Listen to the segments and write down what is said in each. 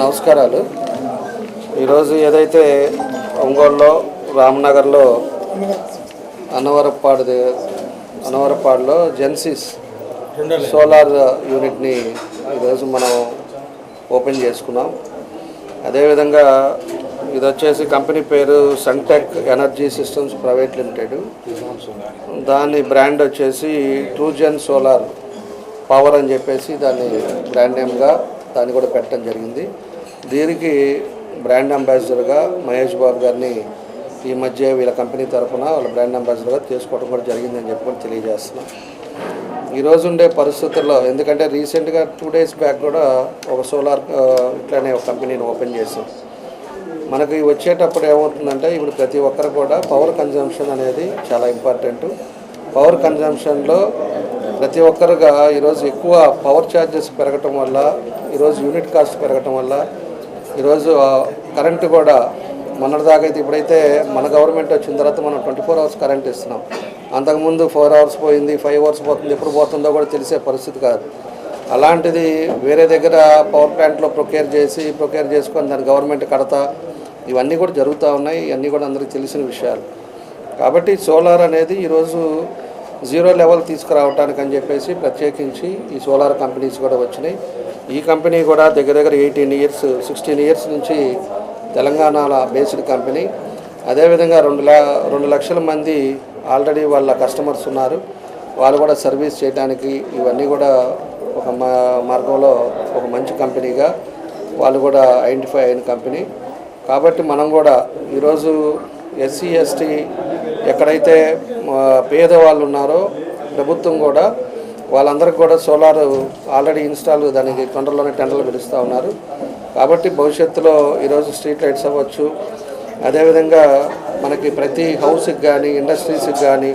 నమస్కారాలు. ఈరోజు ఏదైతే ఒంగోలులో రామ్నగర్లో అన్నవరపాడు అనవరపాడులో జెన్సిస్ సోలార్ యూనిట్ని ఈరోజు మనం ఓపెన్ చేసుకున్నాం. అదేవిధంగా ఇది వచ్చేసి కంపెనీ పేరు Suntek energy systems private limited. దాని బ్రాండ్ వచ్చేసి ట్రూజెన్ సోలార్ పవర్ అని చెప్పేసి దాన్ని బ్రాండ్ నేమ్గా దాన్ని కూడా పెట్టడం జరిగింది. దీనికి బ్రాండ్ అంబాసిడర్గా మహేష్ బాబు గారిని ఈ మధ్య వీళ్ళ కంపెనీ తరఫున వాళ్ళ బ్రాండ్ అంబాసిడర్గా తీసుకోవడం కూడా జరిగిందని చెప్పుకొని తెలియజేస్తున్నాం. ఈరోజు ఉండే పరిస్థితుల్లో ఎందుకంటే రీసెంట్గా టూ డేస్ బ్యాక్ కూడా ఒక సోలార్ ఇట్లానే ఒక కంపెనీని ఓపెన్ చేసాం మనకి వచ్చేటప్పుడు ఏమవుతుందంటే ఇప్పుడు ప్రతి ఒక్కరు కూడా పవర్ కన్జంప్షన్ అనేది చాలా ఇంపార్టెంట్. పవర్ కన్జంప్షన్లో ప్రతి ఒక్కరుగా ఈరోజు ఎక్కువ పవర్ ఛార్జెస్ పెరగటం వల్ల ఈరోజు యూనిట్ కాస్ట్ పెరగటం వల్ల ఈరోజు కరెంటు కూడా మొన్నటిదాకా అయితే ఇప్పుడైతే మన గవర్నమెంట్ వచ్చిన తర్వాత మనం ట్వంటీ ఫోర్ అవర్స్ కరెంట్ ఇస్తున్నాం. అంతకుముందు ఫోర్ అవర్స్ పోయింది ఫైవ్ అవర్స్ పోతుంది ఎప్పుడు పోతుందో కూడా తెలిసే పరిస్థితి కాదు. అలాంటిది వేరే దగ్గర పవర్ ప్లాంట్లో ప్రొకేర్ చేసి ప్రొకేర్ చేసుకొని దాని గవర్నమెంట్ కడతా ఇవన్నీ కూడా జరుగుతూ ఉన్నాయి ఇవన్నీ కూడా అందరికీ తెలిసిన విషయాలు. కాబట్టి సోలార్ అనేది ఈరోజు జీరో లెవెల్ తీసుకురావటానికి అని చెప్పేసి ప్రత్యేకించి ఈ సోలార్ కంపెనీస్ కూడా వచ్చినాయి. ఈ కంపెనీ కూడా దగ్గర దగ్గర ఎయిటీన్ ఇయర్స్ సిక్స్టీన్ ఇయర్స్ నుంచి తెలంగాణలో బేస్డ్ కంపెనీ. అదేవిధంగా రెండు లా రెండు లక్షల మంది ఆల్రెడీ వాళ్ళ కస్టమర్స్ ఉన్నారు. వాళ్ళు కూడా సర్వీస్ చేయడానికి ఇవన్నీ కూడా ఒక మా- మార్గంలో ఒక మంచి కంపెనీగా వాళ్ళు కూడా ఐడెంటిఫై అయిన కంపెనీ. కాబట్టి మనం కూడా ఈరోజు ఎస్సీ ఎస్టీ ఎక్కడైతే పేదవాళ్ళు ఉన్నారో ప్రభుత్వం కూడా వాళ్ళందరికీ కూడా సోలార్ ఆల్రెడీ ఇన్స్టాల్ దానికి కొండల్లోనే టెండర్లు పిలుస్తూ ఉన్నారు. కాబట్టి భవిష్యత్తులో ఈరోజు స్ట్రీట్ లైట్స్ అవ్వచ్చు. అదేవిధంగా మనకి ప్రతి హౌస్కి కానీ ఇండస్ట్రీస్కి కానీ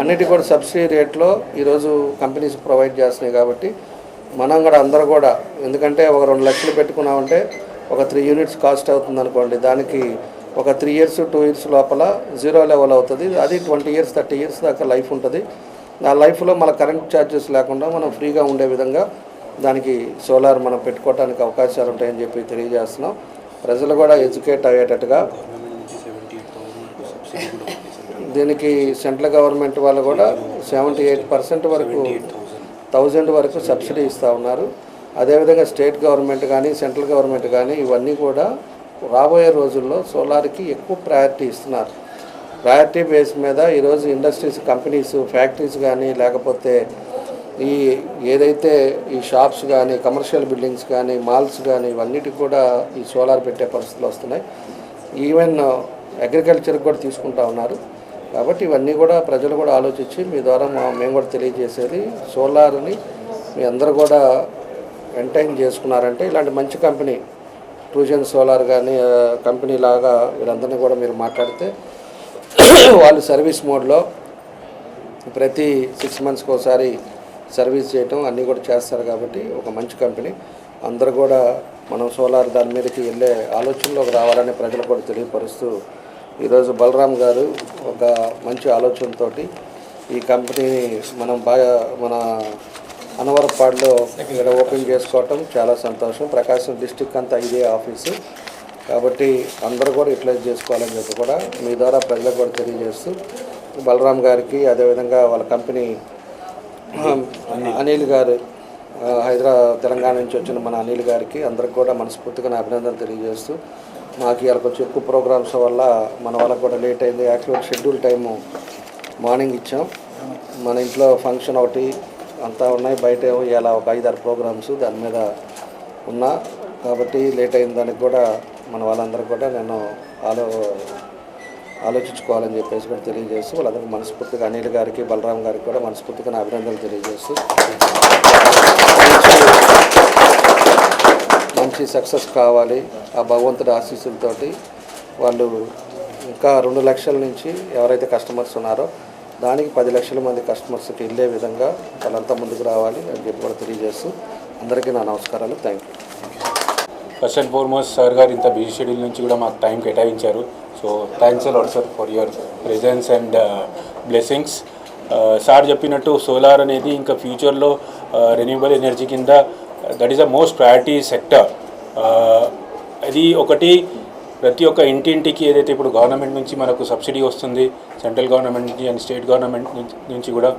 అన్నిటి కూడా సబ్సిడీ రేట్లో ఈరోజు కంపెనీస్ ప్రొవైడ్ చేస్తున్నాయి కాబట్టి మనం కూడా అందరూ కూడా ఎందుకంటే ఒక రెండు లక్షలు పెట్టుకున్నామంటే ఒక త్రీ యూనిట్స్ కాస్ట్ అవుతుంది అనుకోండి దానికి ఒక త్రీ ఇయర్స్ టూ ఇయర్స్ లోపల జీరో లెవెల్ అవుతుంది. అది ట్వంటీ ఇయర్స్ థర్టీ ఇయర్స్ దాకా లైఫ్ ఉంటుంది. ఆ లైఫ్లో మన కరెంట్ ఛార్జెస్ లేకుండా మనం ఫ్రీగా ఉండే విధంగా దానికి సోలార్ మనం పెట్టుకోవడానికి అవకాశాలు ఉంటాయని చెప్పి తెలియజేస్తున్నాం. ప్రజలు కూడా ఎడ్యుకేట్ అయ్యేటట్టుగా దీనికి సెంట్రల్ గవర్నమెంట్ వాళ్ళు కూడా సెవెంటీ ఎయిట్ పర్సెంట్ వరకు థౌజండ్ వరకు సబ్సిడీ ఇస్తూ ఉన్నారు. అదేవిధంగా స్టేట్ గవర్నమెంట్ కానీ సెంట్రల్ గవర్నమెంట్ కానీ ఇవన్నీ కూడా రాబోయే రోజుల్లో సోలార్కి ఎక్కువ ప్రయారిటీ ఇస్తున్నారు. రాయల్టీ బేస్ మీద ఈరోజు ఇండస్ట్రీస్ కంపెనీస్ ఫ్యాక్టరీస్ కానీ లేకపోతే ఈ ఏదైతే ఈ షాప్స్ కానీ కమర్షియల్ బిల్డింగ్స్ కానీ మాల్స్ కానీ ఇవన్నిటికి కూడా ఈ సోలార్ పెట్టే పరిస్థితులు వస్తున్నాయి. ఈవెన్ అగ్రికల్చర్కి కూడా తీసుకుంటా ఉన్నారు. కాబట్టి ఇవన్నీ కూడా ప్రజలు కూడా ఆలోచించి మీ ద్వారా మేము కూడా తెలియజేసేది సోలార్ని మీ అందరూ కూడా ఎంటైన్ చేసుకున్నారంటే ఇలాంటి మంచి కంపెనీ ట్రూజన్ సోలార్ కానీ కంపెనీ లాగా వీళ్ళందరినీ కూడా మీరు మాట్లాడితే వాళ్ళు సర్వీస్ మోడ్లో ప్రతి సిక్స్ మంత్స్కి ఒకసారి సర్వీస్ చేయటం అన్నీ కూడా చేస్తారు కాబట్టి ఒక మంచి కంపెనీ. అందరూ కూడా మనం సోలార్ దాని మీదకి వెళ్ళే ఆలోచనలోకి రావాలని ప్రజలు కూడా తెలియపరుస్తూ ఈరోజు బలరాం గారు ఒక మంచి ఆలోచనతో ఈ కంపెనీని మనం బాగా మన అనవరపాడులో ఇక్కడ ఓపెన్ చేసుకోవటం చాలా సంతోషం. ప్రకాశం డిస్టిక్ అంతా ఇదే ఆఫీసు. కాబట్టి అందరూ కూడా యూటిలైజ్ చేసుకోవాలని చెప్పి కూడా మీ ద్వారా ప్రజలకు కూడా తెలియజేస్తూ బలరాం గారికి అదేవిధంగా వాళ్ళ కంపెనీ అనిల్ గారు హైదరాబాద్ తెలంగాణ నుంచి వచ్చిన మన అనిల్ గారికి అందరికి కూడా మనస్ఫూర్తిగా నా అభినందనలు తెలియజేస్తూ మాకు ఇలా కొంచెం ఎక్కువ ప్రోగ్రామ్స్ వల్ల మన వాళ్ళకి కూడా లేట్ అయింది. యాక్చువల్ షెడ్యూల్ టైము మార్నింగ్ ఇచ్చాం. మన ఇంట్లో ఫంక్షన్ ఒకటి అంతా ఉన్నాయి. బయట ఏమో ఇలా ఒక ఐదారు ప్రోగ్రామ్స్ దాని మీద ఉన్నా. కాబట్టి లేట్ అయిన దానికి కూడా మన వాళ్ళందరికీ కూడా నేను ఆలో ఆలోచించుకోవాలని చెప్పేసి కూడా తెలియజేస్తూ వాళ్ళందరికీ మనస్ఫూర్తిగా అనిల్ గారికి బలరాం గారికి కూడా మనస్ఫూర్తిగా నా అభినందనలు తెలియజేస్తూ మంచి సక్సెస్ కావాలి ఆ భగవంతుడి ఆశీస్సులతోటి వాళ్ళు ఇంకా రెండు లక్షల నుంచి ఎవరైతే కస్టమర్స్ ఉన్నారో దానికి పది లక్షల మంది కస్టమర్స్కి వెళ్ళే విధంగా వాళ్ళంతా ముందుకు రావాలి అని చెప్పి కూడా తెలియజేస్తూ అందరికీ నా నమస్కారాలు. Thank you. First and foremost sir గారు ఇంత బిజీ షెడ్యూల్ నుంచి కూడా మాకు టైం కేటాయించారు. So thanks a lot sir for your presence and blessings sir చెప్పినట్టు సోలార్ అనేది ఇంకా ఫ్యూచర్లో రెన్యూబుల్ ఎనర్జీ కింద that is the most priority sector అది ఒకటి ప్రతి ఒక్క ఇంటింటికి ఏదైతే ఇప్పుడు గవర్నమెంట్ నుంచి మనకు సబ్సిడీ వస్తుంది సెంట్రల్ గవర్నమెంట్ నుంచి అండ్ స్టేట్ గవర్నమెంట్ నుంచి- కూడా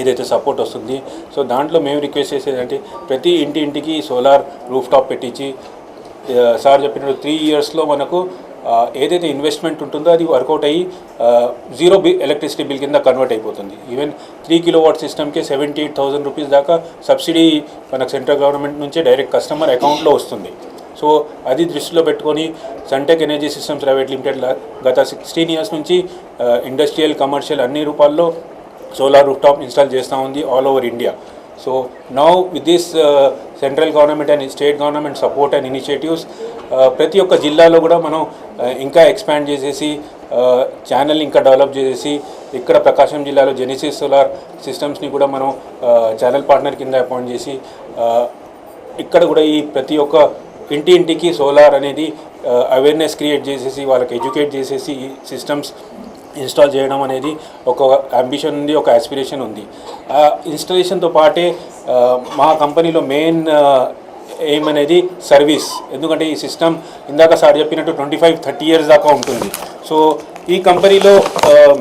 ఏదైతే సపోర్ట్ వస్తుంది. సో దాంట్లో మేము రిక్వెస్ట్ చేసేదంటే ప్రతి ఇంటి ఇంటికి సోలార్ రూఫ్ టాప్ పెట్టించి సార్ చెప్పినట్టు త్రీ ఇయర్స్లో మనకు ఏదైతే ఇన్వెస్ట్మెంట్ ఉంటుందో అది వర్కౌట్ అయ్యి జీరో బిల్ ఎలక్ట్రిసిటీ బిల్ కింద కన్వర్ట్ అయిపోతుంది. Even three kilowatt seventy eight thousand rupees దాకా సబ్సిడీ మనకు సెంట్రల్ గవర్నమెంట్ నుంచే డైరెక్ట్ కస్టమర్ అకౌంట్లో వస్తుంది. సో అది దృష్టిలో పెట్టుకొని Suntek energy systems private limited గత సిక్స్టీన్ ఇయర్స్ నుంచి ఇండస్ట్రియల్ కమర్షియల్ అన్ని రూపాల్లో సోలార్ రూఫ్ టాప్ ఇన్స్టాల్ చేస్తూ ఉంది all over India so now with this central government and state government support and initiatives ప్రతి ఒక్క జిల్లాలో కూడా మనం uh, ఇంకా ఎక్స్పాండ్ చేసేసి uh, ఛానల్ ఇంకా డెవలప్ చేసేసి ఇక్కడ ప్రకాశం జిల్లాలో జెనిసిస్ సోలార్ సిస్టమ్స్ని కూడా మనం uh, ఛానల్ పార్ట్నర్ కింద అపాయింట్ చేసి ఇక్కడ కూడా ఈ ప్రతి ఒక్క ఇంటి ఇంటికి సోలార్ అనేది అవేర్నెస్ క్రియేట్ చేసేసి వాళ్ళకి ఎడ్యుకేట్ చేసేసి ఈ సిస్టమ్స్ ఇన్స్టాల్ చేయడం అనేది ఒక అంబిషన్ ఉంది ఒక ఆస్పిరేషన్ ఉంది. ఆ ఇన్స్టాలేషన్తో పాటే మా కంపెనీలో మెయిన్ ఎయిమ్ అనేది సర్వీస్ ఎందుకంటే ఈ సిస్టమ్ ఇందాక సార్ చెప్పినట్టు ట్వంటీ ఫైవ్ థర్టీ ఇయర్స్ దాకా ఉంటుంది. సో ఈ కంపెనీలో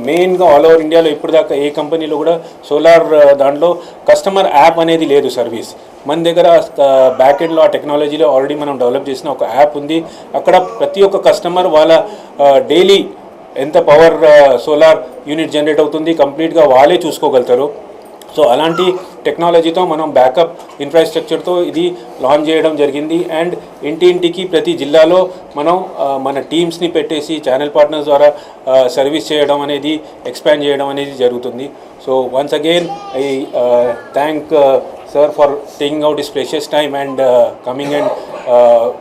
మెయిన్గా ఆల్ ఓవర్ ఇండియాలో ఇప్పుడు దాకా ఏ కంపెనీలో కూడా సోలార్ దాంట్లో కస్టమర్ యాప్ అనేది లేదు సర్వీస్ మన దగ్గర బ్యాక్ ఎండ్లో ఆ టెక్నాలజీలో ఆల్రెడీ మనం డెవలప్ చేసిన ఒక యాప్ ఉంది. అక్కడ ప్రతి ఒక్క కస్టమర్ వాళ్ళ డైలీ ఎంత పవర్ సోలార్ యూనిట్ జనరేట్ అవుతుంది కంప్లీట్గా వాళ్ళే చూసుకోగలుగుతారు. సో అలాంటి టెక్నాలజీతో మనం బ్యాకప్ ఇన్ఫ్రాస్ట్రక్చర్తో ఇది లాంచ్ చేయడం జరిగింది. అండ్ ఇంటి ఇంటికి ప్రతి జిల్లాలో మనం మన టీమ్స్ని పెట్టేసి ఛానల్ పార్ట్నర్స్ ద్వారా సర్వీస్ చేయడం అనేది ఎక్స్పాండ్ చేయడం అనేది జరుగుతుంది. So once again I thank sir for taking out his precious time and coming and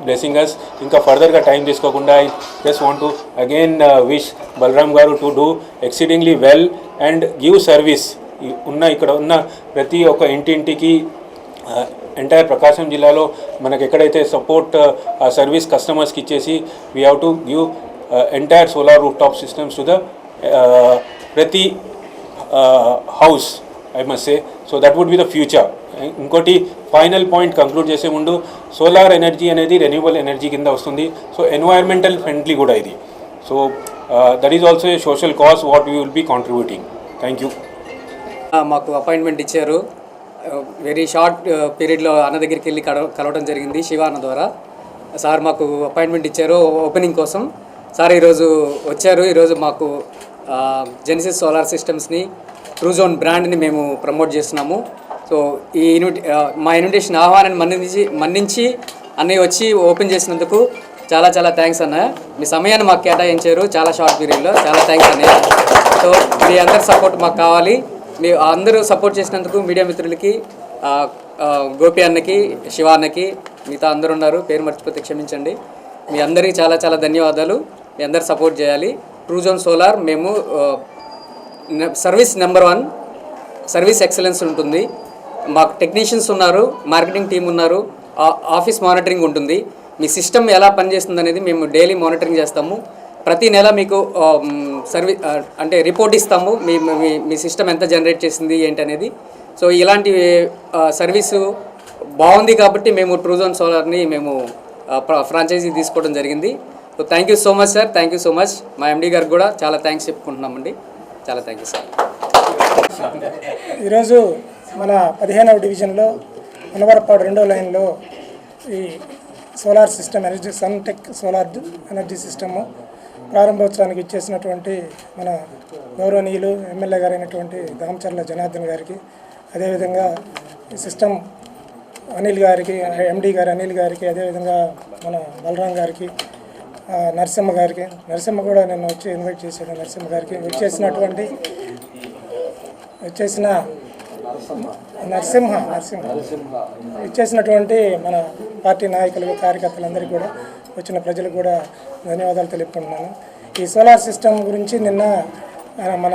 blessing us ఇంకా ఫర్దర్గా టైం తీసుకోకుండా I just want to again wish Balaram గారు to do exceedingly well and give service ఉన్న ఇక్కడ ఉన్న ప్రతి ఒక్క ఇంటింటికి ఎంటైర్ ప్రకాశం జిల్లాలో మనకు ఎక్కడైతే సపోర్ట్ ఆ సర్వీస్ కస్టమర్స్కి ఇచ్చేసి we have to give entire solar roof top systems to the ప్రతి house I must say so that would be the future ఇంకోటి ఫైనల్ పాయింట్ కంక్లూడ్ చేసే ముందు సోలార్ ఎనర్జీ అనేది రెన్యూబుల్ ఎనర్జీ కింద వస్తుంది. సో ఎన్వైర్మెంటల్ ఫ్రెండ్లీ కూడా ఇది. So that is also a social cause what we will be contributing thank you మాకు appointment ఇచ్చారు. వెరీ షార్ట్ పీరియడ్లో అన్న దగ్గరికి వెళ్ళి కలవ కలవడం జరిగింది శివ అన్న ద్వారా. సార్ మాకు అపాయింట్మెంట్ ఇచ్చారు ఓపెనింగ్ కోసం. సార్ ఈరోజు వచ్చారు. ఈరోజు మాకు జెనిసిస్ సోలార్ సిస్టమ్స్ని ట్రూజోన్ బ్రాండ్ని మేము ప్రమోట్ చేస్తున్నాము. సో ఈ ఇన్విటి మా ఇన్విటేషన్ ఆహ్వానాన్ని మన్నించి మన్నించి అన్నయ్య వచ్చి ఓపెన్ చేసినందుకు చాలా చాలా థ్యాంక్స్ అన్న. మీ సమయాన్ని మాకు కేటాయించారు చాలా షార్ట్ పీరియడ్లో చాలా థ్యాంక్స్ అన్నయ్య. సో మీ అందరి సపోర్ట్ మాకు కావాలి. మీ అందరూ సపోర్ట్ చేసినందుకు మీడియా మిత్రులకి గోపి అన్నకి శివ అన్నకి మిగతా అందరు ఉన్నారు. పేరు మర్చిపోతే క్షమించండి. మీ అందరికీ చాలా చాలా ధన్యవాదాలు. మీ అందరు సపోర్ట్ చేయాలి. ట్రూజోన్ సోలార్ మేము service number one service excellence ఉంటుంది. మాకు టెక్నీషియన్స్ ఉన్నారు మార్కెటింగ్ టీం ఉన్నారు ఆఫీస్ మానిటరింగ్ ఉంటుంది. మీ సిస్టమ్ ఎలా పనిచేస్తుంది అనేది మేము డైలీ మానిటరింగ్ చేస్తాము. ప్రతి నెల మీకు సర్వీ అంటే రిపోర్ట్ ఇస్తాము. మీ మీ మీ సిస్టమ్ ఎంత జనరేట్ చేసింది ఏంటి అనేది సో ఇలాంటి సర్వీసు బాగుంది కాబట్టి మేము ట్రూజోన్ సోలార్ని మేము ఫ్రాంచైజీ తీసుకోవడం జరిగింది. So thank you so much sir thank you so much. మా ఎండీ గారికి కూడా చాలా థ్యాంక్స్ చెప్పుకుంటున్నామండి. చాలా థ్యాంక్ యూ సార్ ఈరోజు మన పదిహేనవ డివిజన్లో మునవరపాడు రెండో లైన్లో ఈ solar system energy Suntek solar energy system ప్రారంభోత్సవానికి ఇచ్చేసినటువంటి మన గౌరవనీయులు ఎమ్మెల్యే గారైనటువంటి దామచర్ల జనార్దన్ గారికి అదేవిధంగా ఈ సిస్టమ్ అనిల్ గారికి ఎండి గారు అనిల్ గారికి అదేవిధంగా మన బలరాం గారికి నరసింహ గారికి నరసింహ కూడా నేను వచ్చి ఇన్వైట్ చేశాను నరసింహ గారికి వచ్చేసినటువంటి వచ్చేసిన నరసింహ నరసింహ ఇచ్చేసినటువంటి మన పార్టీ నాయకులు కార్యకర్తలందరికీ కూడా వచ్చిన ప్రజలకు కూడా ధన్యవాదాలు తెలుపుకుంటున్నాను. ఈ సోలార్ సిస్టమ్ గురించి నిన్న మన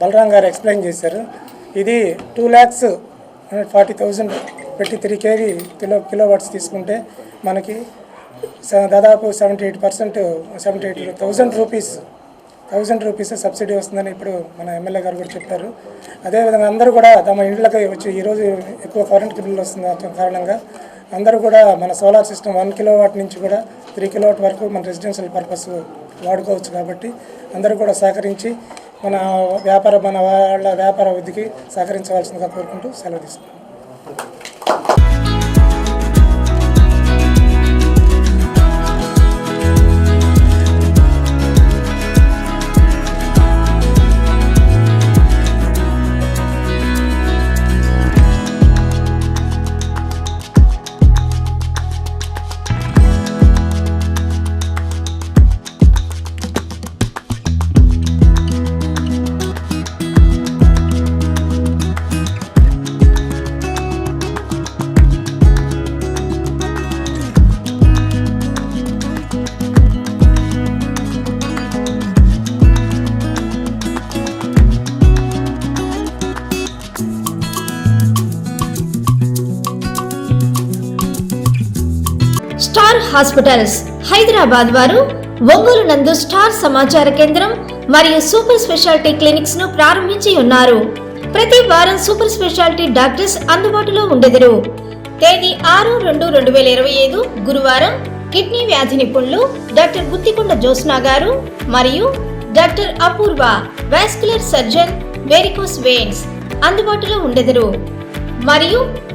బలరాం గారు ఎక్స్ప్లెయిన్ చేశారు. ఇది టూ ల్యాక్స్ ఫార్టీ థౌజండ్ పెట్టి three KV kilo kilowatts తీసుకుంటే మనకి దాదాపు seventy eight percent seventy eight thousand rupees thousand rupees subsidy వస్తుందని ఇప్పుడు మన ఎమ్మెల్యే గారు కూడా చెప్పారు. అదేవిధంగా అందరూ కూడా తమ ఇండ్లకి వచ్చి ఈరోజు ఎక్కువ కరెంట్ బిల్లు వస్తుంది కారణంగా అందరూ కూడా మన solar system one kilowatt నుంచి కూడా త్రీ కిలో వాట్ వరకు మన రెసిడెన్షియల్ పర్పస్ వాడుకోవచ్చు కాబట్టి అందరూ కూడా సహకరించి మన వ్యాపార మన వాళ్ళ వ్యాపార వృద్ధికి సహకరించవలసిందిగా కోరుకుంటూ సెలవు తీసుకుంటాం హాస్పిటల్స్. హైదరాబాద్ వారు ఒంగోలు నందు స్టార్ సమాచార కేంద్రం మరియు సూపర్ స్పెషాలిటీ క్లినిక్స్ను ప్రారంభించి ఉన్నారు. ప్రతి వారం సూపర్ స్పెషాలిటీ డాక్టర్స్ అందుబాటులో ఉండెదరు. తేదీ ఆరు రెండు రెండు వేల ఇరవై ఐదు గురువారం కిడ్నీ వ్యాధి నిపుణులు డాక్టర్ గుత్తికొండ జోస్నా గారు మరియు doctor Apoorva vascular surgeon varicose veins అందుబాటులో ఉండెదరు. మరియు